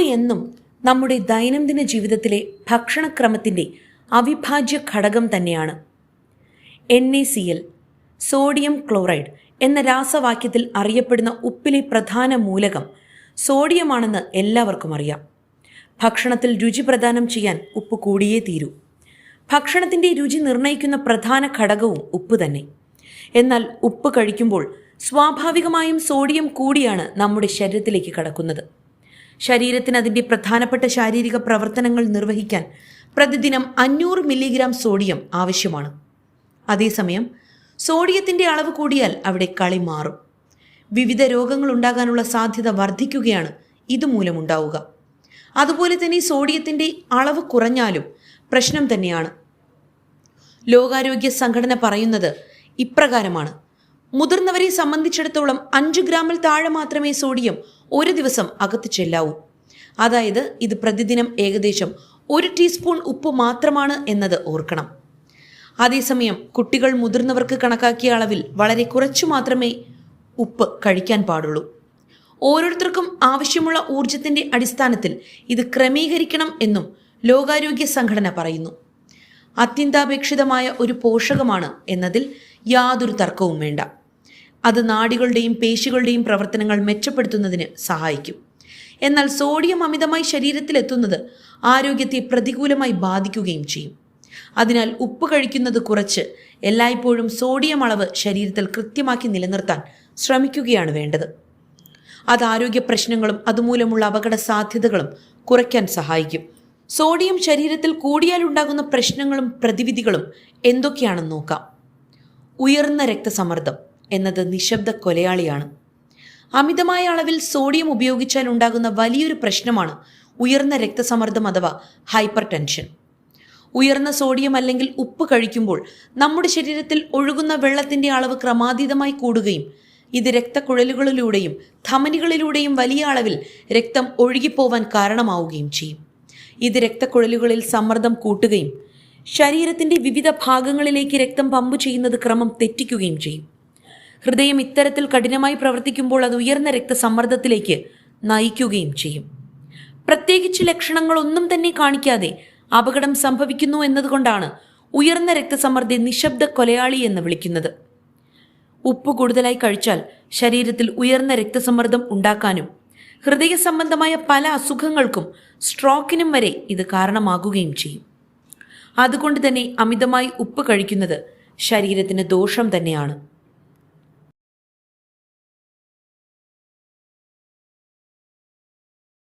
എന്നും നമ്മുടെ ദൈനംദിന ജീവിതത്തിലെ ഭക്ഷണക്രമത്തിന്റെ അവിഭാജ്യ ഘടകം തന്നെയാണ്. N A C L sodium chloride എന്ന രാസവാക്യത്തിൽ അറിയപ്പെടുന്ന ഉപ്പിലെ പ്രധാന മൂലകം സോഡിയമാണെന്ന് എല്ലാവർക്കും അറിയാം. ഭക്ഷണത്തിൽ രുചി പ്രദാനം ചെയ്യാൻ ഉപ്പ് കൂടിയേ തീരൂ. ഭക്ഷണത്തിന്റെ രുചി നിർണയിക്കുന്ന പ്രധാന ഘടകവും ഉപ്പ് തന്നെ. എന്നാൽ ഉപ്പ് കഴിക്കുമ്പോൾ സ്വാഭാവികമായും സോഡിയം കൂടിയാണ് നമ്മുടെ ശരീരത്തിലേക്ക് കടക്കുന്നത്. ശരീരത്തിന് അതിന്റെ പ്രധാനപ്പെട്ട ശാരീരിക പ്രവർത്തനങ്ങൾ നിർവഹിക്കാൻ പ്രതിദിനം അഞ്ഞൂറ് മില്ലിഗ്രാം സോഡിയം ആവശ്യമാണ്. അതേസമയം സോഡിയത്തിന്റെ അളവ് കൂടിയാൽ അവിടെ കളി മാറും. വിവിധ രോഗങ്ങൾ ഉണ്ടാകാനുള്ള സാധ്യത വർദ്ധിക്കുകയാണ് ഇതുമൂലമുണ്ടാവുക. അതുപോലെ തന്നെ സോഡിയത്തിന്റെ അളവ് കുറഞ്ഞാലും പ്രശ്നം തന്നെയാണ്. ലോകാരോഗ്യ സംഘടന പറയുന്നത് ഇപ്രകാരമാണ്. മുതിർന്നവരെ സംബന്ധിച്ചിടത്തോളം അഞ്ച് ഗ്രാമിൽ താഴെ മാത്രമേ സോഡിയം ഒരു ദിവസം അകത്ത് ചെല്ലാവൂ. അതായത് ഇത് പ്രതിദിനം ഏകദേശം ഒരു ടീസ്പൂൺ ഉപ്പ് മാത്രമാണ് എന്നത് ഓർക്കണം. അതേസമയം കുട്ടികൾ മുതിർന്നവർക്ക് കണക്കാക്കിയ അളവിൽ വളരെ കുറച്ചു മാത്രമേ ഉപ്പ് കഴിക്കാൻ പാടുള്ളൂ. ഓരോരുത്തർക്കും ആവശ്യമുള്ള ഊർജത്തിന്റെ അടിസ്ഥാനത്തിൽ ഇത് ക്രമീകരിക്കണം എന്നും ലോകാരോഗ്യ സംഘടന പറയുന്നു. അത്യന്താപേക്ഷിതമായ ഒരു പോഷകമാണ് എന്നതിൽ യാതൊരു തർക്കവും വേണ്ട. അത് നാടികളുടെയും പേശികളുടെയും പ്രവർത്തനങ്ങൾ മെച്ചപ്പെടുത്തുന്നതിന് സഹായിക്കും. എന്നാൽ സോഡിയം അമിതമായി ശരീരത്തിലെത്തുന്നത് ആരോഗ്യത്തെ പ്രതികൂലമായി ബാധിക്കുകയും ചെയ്യും. അതിനാൽ ഉപ്പ് കഴിക്കുന്നത് കുറച്ച് എല്ലായ്പ്പോഴും സോഡിയം അളവ് ശരീരത്തിൽ കൃത്യമാക്കി നിലനിർത്താൻ ശ്രമിക്കുകയാണ് വേണ്ടത്. അത് ആരോഗ്യ പ്രശ്നങ്ങളും അതുമൂലമുള്ള അപകട സാധ്യതകളും കുറയ്ക്കാൻ സഹായിക്കും. സോഡിയം ശരീരത്തിൽ കൂടിയാലുണ്ടാകുന്ന പ്രശ്നങ്ങളും പ്രതിവിധികളും എന്തൊക്കെയാണെന്ന് നോക്കാം. ഉയർന്ന രക്തസമ്മർദ്ദം എന്നത് നിശബ്ദ കൊലയാളിയാണ്. അമിതമായ അളവിൽ സോഡിയം ഉപയോഗിച്ചാൽ ഉണ്ടാകുന്ന വലിയൊരു പ്രശ്നമാണ് ഉയർന്ന രക്തസമ്മർദ്ദം അഥവാ ഹൈപ്പർ ടെൻഷൻ ഉയർന്ന സോഡിയം അല്ലെങ്കിൽ ഉപ്പ് കഴിക്കുമ്പോൾ നമ്മുടെ ശരീരത്തിൽ ഒഴുകുന്ന വെള്ളത്തിന്റെ അളവ് ക്രമാതീതമായി കൂടുകയും ഇത് രക്തക്കുഴലുകളിലൂടെയും ധമനികളിലൂടെയും വലിയ അളവിൽ രക്തം ഒഴുകിപ്പോവാൻ കാരണമാവുകയും ചെയ്യും. ഇത് രക്തക്കുഴലുകളിൽ സമ്മർദ്ദം കൂട്ടുകയും ശരീരത്തിന്റെ വിവിധ ഭാഗങ്ങളിലേക്ക് രക്തം പമ്പ് ചെയ്യുന്നത് ക്രമം തെറ്റിക്കുകയും ചെയ്യും. ഹൃദയം ഇത്തരത്തിൽ കഠിനമായി പ്രവർത്തിക്കുമ്പോൾ അത് ഉയർന്ന രക്തസമ്മർദ്ദത്തിലേക്ക് നയിക്കുകയും ചെയ്യും. പ്രത്യേകിച്ച് ലക്ഷണങ്ങളൊന്നും തന്നെ കാണിക്കാതെ അപകടം സംഭവിക്കുന്നു എന്നതുകൊണ്ടാണ് ഉയർന്ന രക്തസമ്മർദ്ദം നിശബ്ദ കൊലയാളി എന്ന് വിളിക്കുന്നത്. ഉപ്പ് കൂടുതലായി കഴിച്ചാൽ ശരീരത്തിൽ ഉയർന്ന രക്തസമ്മർദ്ദം ഉണ്ടാക്കാനും ഹൃദയ സംബന്ധമായ പല അസുഖങ്ങൾക്കും സ്ട്രോക്കിനും വരെ ഇത് കാരണമാകുകയും ചെയ്യും. അതുകൊണ്ട് തന്നെ അമിതമായി ഉപ്പ് കഴിക്കുന്നത് ശരീരത്തിന് ദോഷം തന്നെയാണ്.